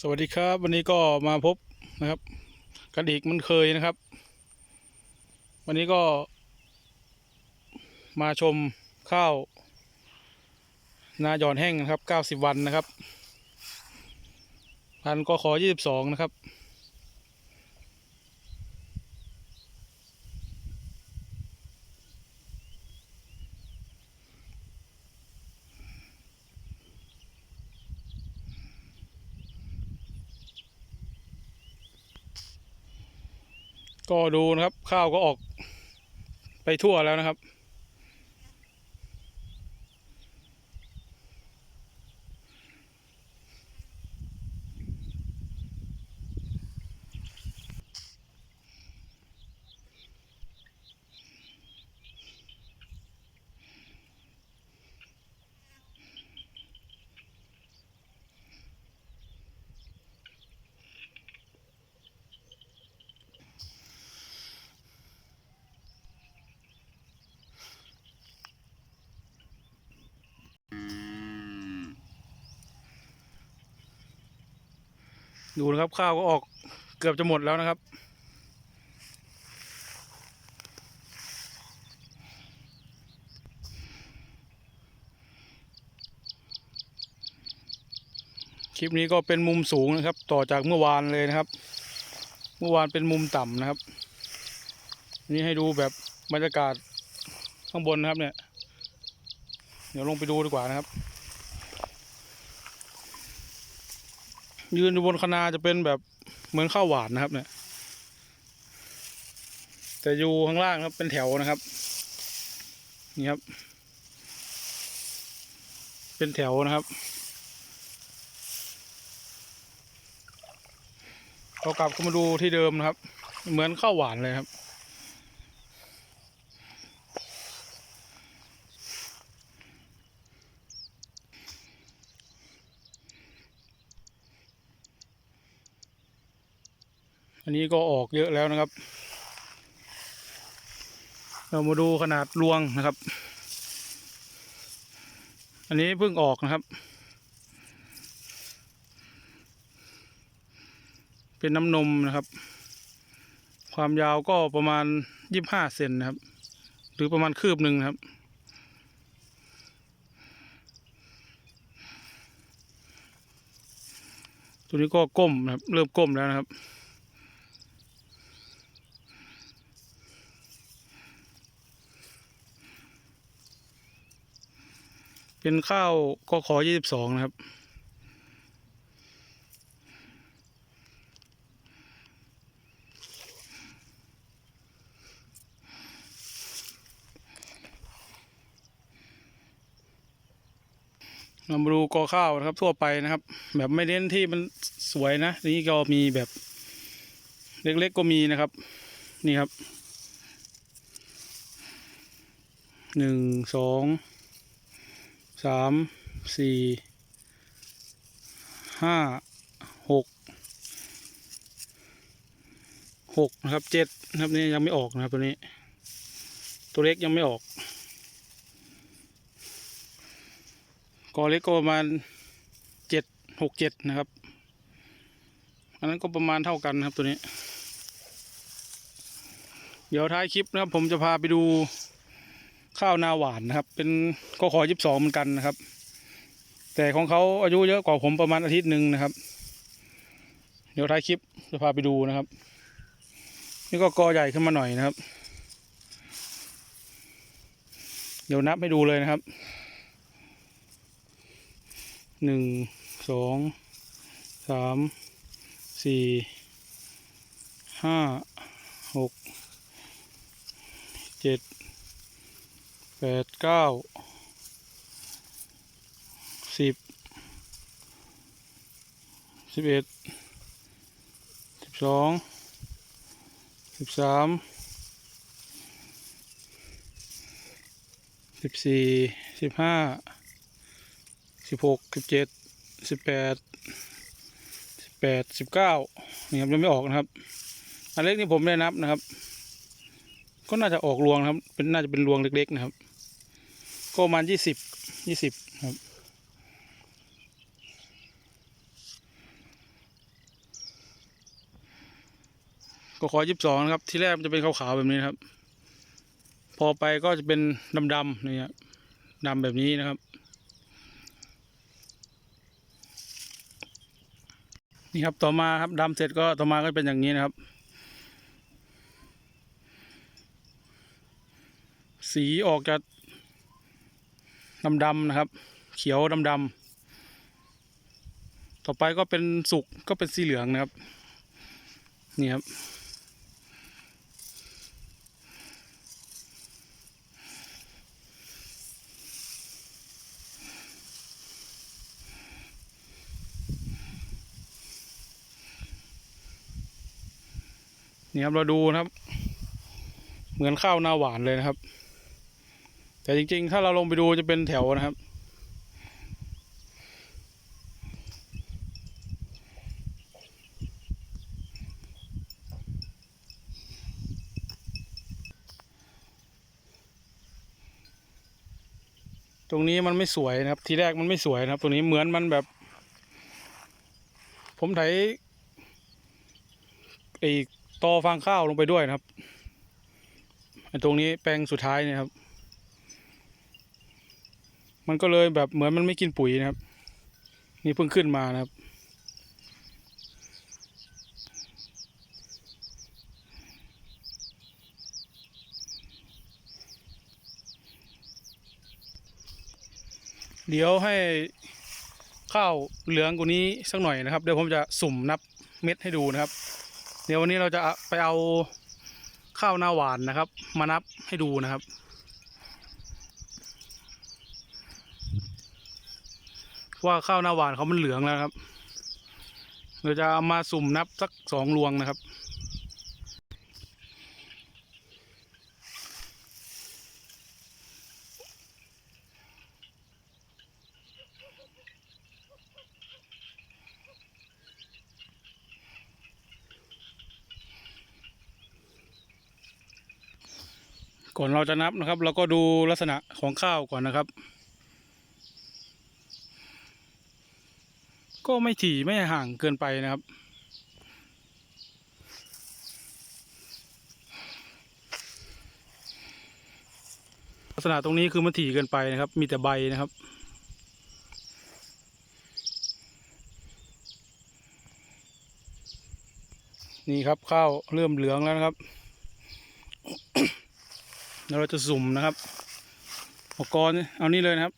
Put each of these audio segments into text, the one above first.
สวัสดีครับ วันนี้ก็มาพบนะครับกันอีกมันเคยนะครับ วันนี้ก็ มาชมข้าว นาหย่อนแห้งนะครับ 90 วันนะครับพันก็ขอ 22 นะครับ ก็ดูนะครับ ข้าวก็ออกไปทั่วแล้วนะครับ ดูนะครับข้าวก็ออกเกือบจะหมดแล้วนะครับ คลิปนี้ก็เป็นมุมสูงนะครับ ต่อจากเมื่อวานเลยนะครับ เมื่อวานเป็นมุมต่ำนะครับ นี่ให้ดูแบบบรรยากาศข้างบนนะครับเนี่ย เดี๋ยวลงไปดูดีกว่านะครับ ยืนอยู่บนคะนาจะเป็นแบบเหมือนข้าวหวานนะครับ เนี่ย แต่อยู่ข้างล่างครับเป็นแถวนะครับ นี่ครับ เป็นแถวนะครับเรากลับก็มาดูที่เดิมนะครับ เหมือนข้าวหวานเลยครับ อันนี้ก็ออกเยอะแล้วนะครับ เรามาดูขนาดรวงนะครับ อันนี้เพิ่งออกนะครับ เป็นน้ำนมนะครับ ความยาวก็ประมาณยี่บห้าเซนนะครับ หรือประมาณคืบหนึ่งนะครับตัวนี้ก็ก้มนะครับ เริ่มก้มแล้วนะครับ เป็นข้าวก็ขอยี่สิบสองนะครับ เรามาดูกอข้าวนะครับทั่วไปนะครับ แบบไม่เน้นที่มันสวยนะ นี่ก็มีแบบเล็กๆก็มีนะครับ นี่ครับหนึ่งสอง สามสี่ห้าหกหกนะครับเจ็ดนะครับนี่ยังไม่ออกนะครับตัวนี้ ตัวเล็กยังไม่ออกกอเล็กก็ประมาณเจ็ดหกเจ็ดนะครับ อันนั้นก็ประมาณเท่ากันนะครับตัวนี้ เดี๋ยวท้ายคลิปนะครับผมจะพาไปดู ข้าวนาหวานนะครับ เป็นก็ขอยิบสองเหมือนกันนะครับ แต่ของเขาอายุเยอะกว่าผมประมาณอาทิตย์หนึ่งนะครับ เดี๋ยวท้ายคลิปจะพาไปดูนะครับ นี่ก็กอใหญ่ขึ้นมาหน่อยนะครับ เดี๋ยวนับให้ดูเลยนะครับหนึ่งสองสามสี่ห้าหกเจ็ด ปดเก้าสิบสิบเอ็ดสิบสองสิบสามสิบสี่สิบห้าสิบหกสิบเจ็ดสิบแปดสิบแปดสิบเก้านี่ครับยังไม่ออกนะครับ อันเล็กนี่ผมได้นับนะครับ ก็น่าจะออกรวงนะครับ เป็นน่าจะเป็นรวงเล็กๆนะครับ ก็มันยี่สิบยี่สิบครับก็ขอยี่สิบสองครับ ที่แรกมันจะเป็นขาวๆแบบนี้ครับ พอไปก็จะเป็นดำๆนี่ครับดำแบบนี้นะครับ นี่ครับต่อมาครับดำเสร็จก็ต่อมาก็เป็นอย่างนี้นะครับ สีออกจะ ดำๆนะครับ เขียวดำๆต่อไปก็เป็นสุกก็เป็นสีเหลืองนะครับ นี่ครับนี่ครับเราดูนะครับ เหมือนข้าวหน้าหวานเลยนะครับ แต่จริง ๆ ถ้าเราลงไปดูจะเป็นแถวนะครับ ตรงนี้มันไม่สวยนะครับ ทีแรกมันไม่สวยนะครับ ตรงนี้เหมือนมันแบบ ผมไถไอ้ตอฟางข้าวลงไปด้วยนะครับตรงนี้แปลงสุดท้ายเนี่ยครับ มันก็เลยแบบเหมือนมันไม่กินปุ๋ยนะครับ นี่เพิ่งขึ้นมานะครับ เดี๋ยวให้ข้าวเหลืองกว่านี้สักหน่อยนะครับ เดี๋ยวผมจะสุ่มนับเม็ดให้ดูนะครับ เดี๋ยววันนี้เราจะไปเอาข้าวหน้าหวานนะครับ มานับให้ดูนะครับ ว่าข้าวหน้าหวานเขามันเหลืองแล้วครับ เราจะเอามาสุ่มนับสักสองรวงนะครับ ก่อนเราจะนับนะครับ เราก็ดูลักษณะของข้าวก่อนนะครับ ก็ไม่ถี่ไม่ห่างเกินไปนะครับ ลักษณะตรงนี้คือมันถี่เกินไปนะครับ มีแต่ใบนะครับนี่ครับข้าวเริ่มเหลืองแล้วนะครับเดี๋ยวเราจะสุ่มนะครับอุปกรณ์เอานี่เลยนะครับ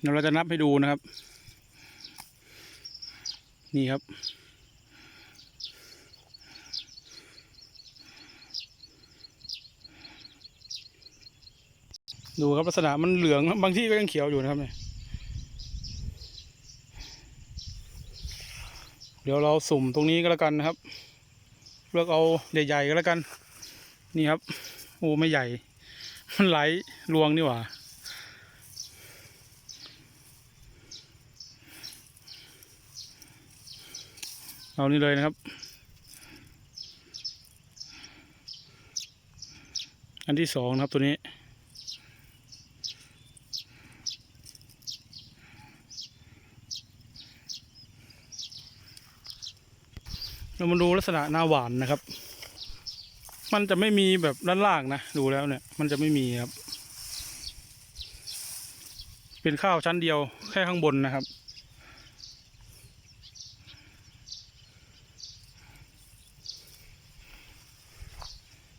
เดี๋ยวเราจะนับให้ดูนะครับ นี่ครับ ดูครับลักษณะมันเหลืองบางที่ก็ยังเขียวอยู่นะครับเนี่ยเดี๋ยวเราสุ่มตรงนี้ก็แล้วกันนะครับ เลือกเอาใหญ่ๆก็แล้วกัน นี่ครับโอ้ไม่ใหญ่ มันไหลรวงนี่หว่า เอานี่เลยนะครับ อันที่สองนะครับตัวนี้เรามาดูลักษณะหน้าหวานนะครับ มันจะไม่มีแบบด้านล่างนะ ดูแล้วเนี่ย มันจะไม่มีครับ เป็นข้าวชั้นเดียวแค่ข้างบนนะครับ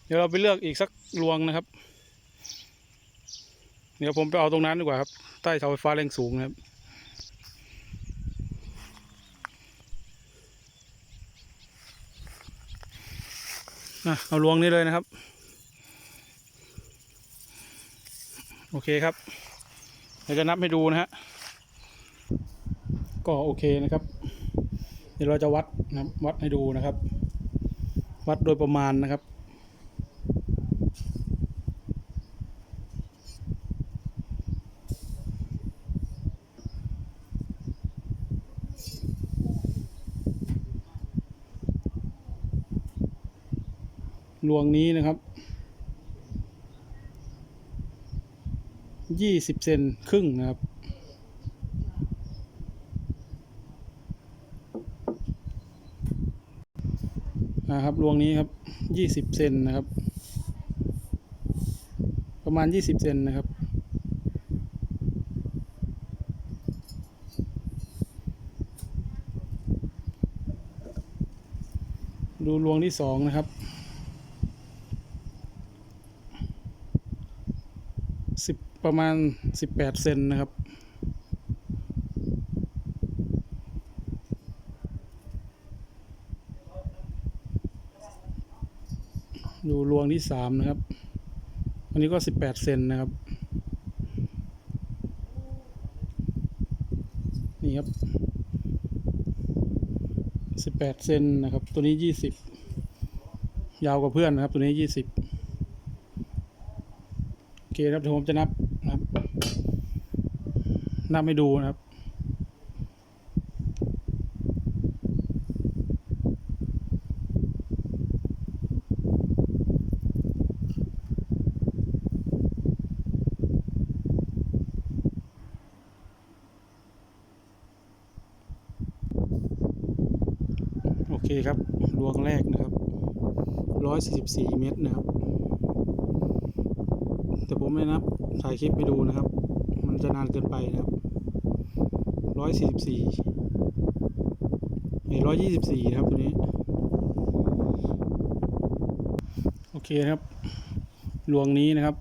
เดี๋ยวเราไปเลือกอีกสักรวงนะครับ เดี๋ยวผมไปเอาตรงนั้นดีกว่าครับ ใต้เสาไฟฟ้าแรงสูงนะครับ เอาลวงนี้เลยนะครับ โอเคครับ เดี๋ยวจะนับให้ดูนะฮะ ก็โอเคนะครับ เดี๋ยวเราจะวัดนะครับวัดให้ดูนะครับ วัดโดยประมาณนะครับ ลวงนี้นะครับ ยี่สิบเซนครึ่งนะครับนนะครับรวงนี้ครับยี่สิบเซนนะครับ ประมาณยี่สิบเซนนะครับ ดูรวงที่สองนะครับสิบประมาณสิบแปดเซนนะครับดูรวงที่สามนะครับ อันนี้ก็สิบแปดเซนนะครับ นี่ครับสิบแปดเซนนะครับ ตัวนี้ยี่สิบยาวกว่าเพื่อนนะครับ ตัวนี้ยี่สิบโอเคครับผมจะนับนะครับนับให้ดูนะครับ โอเคครับร วงแรกนะครับร้อยสี่สิบสี่เมตรนะครับ แต่ผมไม่นับถ่ายคลิปไปดูนะครับ มันจะนานเกินไปนะครับร้อยสี่สิบสี่ร้อยยี่สิบสี่นะครับตัวนี้ โอเคครับรวงนี้นะครับ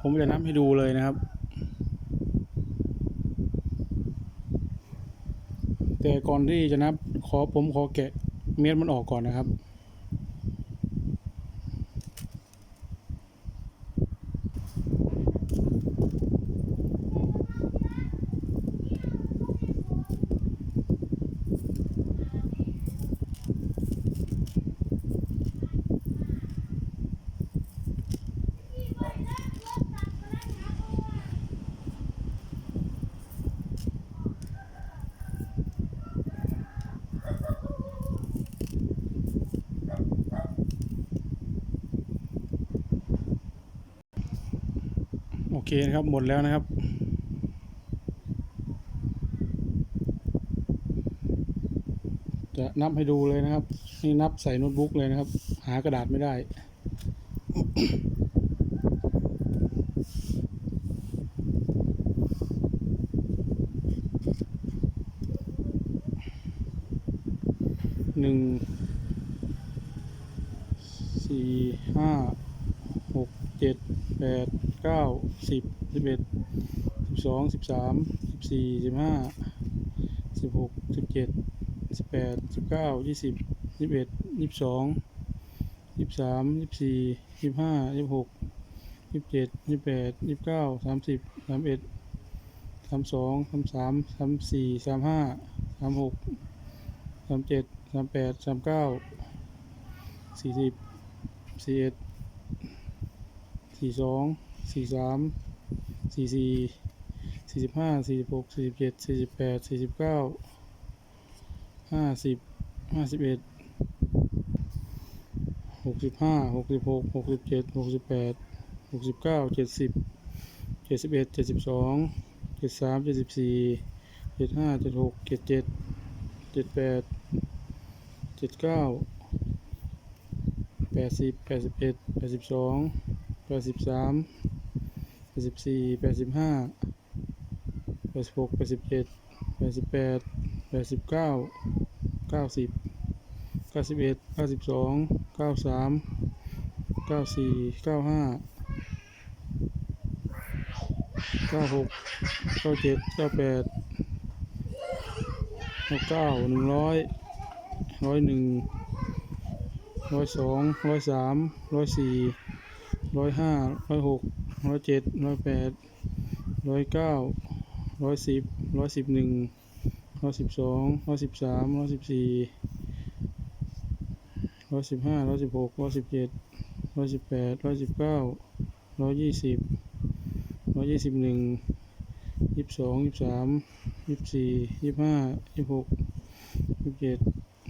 ผมจะนับให้ดูเลยนะครับ แต่ก่อนที่จะนับขอผมขอแกะ เม็ดมันออกก่อนนะครับ เคนะครับหมดแล้วนะครับ จะนับให้ดูเลยนะครับ นี่นับใส่โน้ตบุ๊กเลยนะครับ หากระดาษไม่ได้ หนึ่ง สี่ห้า หกเจ็ดแปดเก้า สิบสิบเอ็ดสิบสองสิบสามสิบสี่สิบห้าสิบหกสิบเจ็ดสิบแปดสิบเก้ายี่สิบยี่สิบเอ็ดยี่สิบสองยี่สิบสามยี่สิบสี่ยี่สิบห้ายี่สิบหกยี่สิบเจ็ดยี่สิบแปดยี่สิบเก้าสามสิบสามเอ็ดสามสองสามสามสามสี่สามห้าสามหกสามเจ็ดสามแปดสามเก้าสี่สิบสี่เอ็ดสี่สอง สี่สามสี่สี่สี่สิบห้าสี่สิบหกสี่สิบเจ็ดสี่สิบแปดสี่สิบเก้าห้าสิบห้าสิบเอ็ดหกสิบห้าหกสิบหกหกสิบเจ็ดหกสิบแปดหกสิบเก้าเจ็ดสิบเจ็ดสิบเอ็ดเจ็ดสิบสองเจ็ดสามเจ็ดสิบสี่เจ็ดห้าเจ็ดหกเจ็ดเจ็ดเจ็ดแปดเจ็ดเก้าแปดสิบแปดสิบเอ็ดแปดสิบสองแปดสิบสาม ดสิบสี่แปดสิบห้าแปดสิบหกแปดสิบเจ็ดแปดสิบแปดแปดสิบเก้าเก้าสิบเก้าสิบเอ็ดเก้าสิบสองเก้าสามเก้าสี่เก้าห้าเก้าหกเก้าเจ็ดเก้าแปดเก้าเก้าหนึ่งร้อยร้อยหนึ่งร้อยสองร้อยสามร้อยสี่ร้อยห้าร้อยหก ร้อยเจ็ดร้อยแปดร้อยเก้าร้อยสิบร้อยสิบหนึ่งร้อยสิบสองร้อยสิบสามร้อยสิบสี่ร้อยสิบห้าร้อยสิบหกร้อยสิบเจ็ดร้อยสิบแปดร้อยสิบเก้าร้อยยี่สิบร้อยยี่สิบหนึ่งยี่สิบสองยี่สิบสามยี่สิบสี่ยี่สิบห้ายี่สิบหกยี่สิบเจ็ด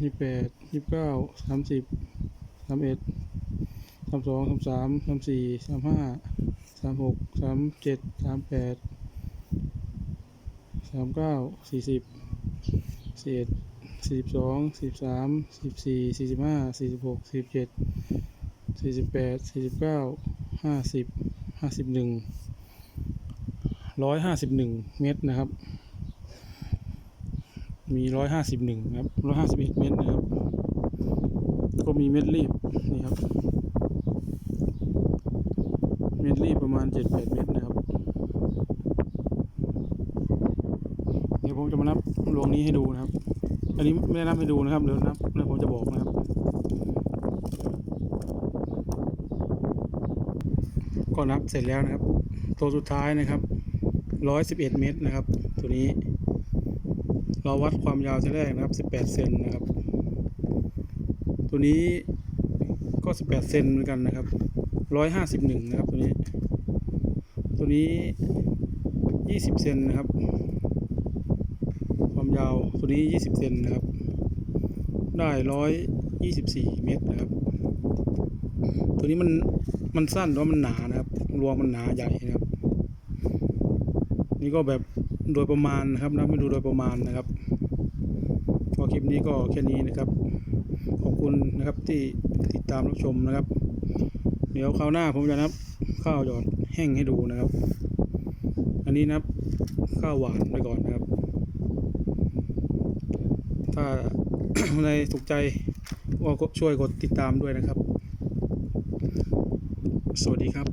ยี่สิบแปดยี่สิบเก้าสามสิบสามเอ็ดสามสองสามสามสามสี่สามห้าามหกสามเจ็ดสามแปดสามเก้าสี่สิบสี่เอ็ดสี่สิบสองสี่สิบสามสี่สิบสี่สี่สิบห้าสี่สิบหกสี่สิบเจ็ดสี่สิบแปดสี่สิบเก้าห้าสิบห้าสิบหนึ่งร้อยห้าสิบหนึ่งเมตรนะครับ มีร้อยห้าสิบหนึ่งครับร้อยห้าสิบเอ็ดเมตรนะครับ ก็มีเม็ดรีบนี่ครับ เม็ดรีบประมาณ เจ็ดแปดเมตรนะครับ เดี๋ยวผมจะมานับรวงนี้ให้ดูนะครับ อันนี้ไม่ได้นับให้ดูนะครับเดี๋ยวนับแล้วผมจะบอกนะครับ ก็นับเสร็จแล้วนะครับ ตัวสุดท้ายนะครับร้อยสิบเอ็ดเมตรนะครับ ตัวนี้ เราวัดความยาวที่แรกนะครับสิบแปดเซนนะครับ ตัวนี้ก็สิบแปดเซนเหมือนกันนะครับร้อยห้าสิบหนึ่งนะครับตัวนี้ ตัวนี้ยี่สิบเซนนะครับ ความยาวตัวนี้ยี่สิบเซนนะครับ ได้ร้อยยี่สิบสี่เมตรนะครับ ตัวนี้มันมันสั้นแต่ว่ามันหนานะครับ รวงมันหนาใหญ่นะครับ นี่ก็แบบโดยประมาณนะครับนับไม่ดูโดยประมาณนะครับก็คลิปนี้ก็แค่นี้นะครับ ขอบคุณนะครับที่ติดตามรับชมนะครับ เดี๋ยวคราวหน้าผมจะนับข้าวหยอด แห้งให้ดูนะครับ อันนี้นับข้าวหวานไปก่อนนะครับ ถ้าในถูกใจก็ช่วยกดติดตามด้วยนะครับ สวัสดีครับ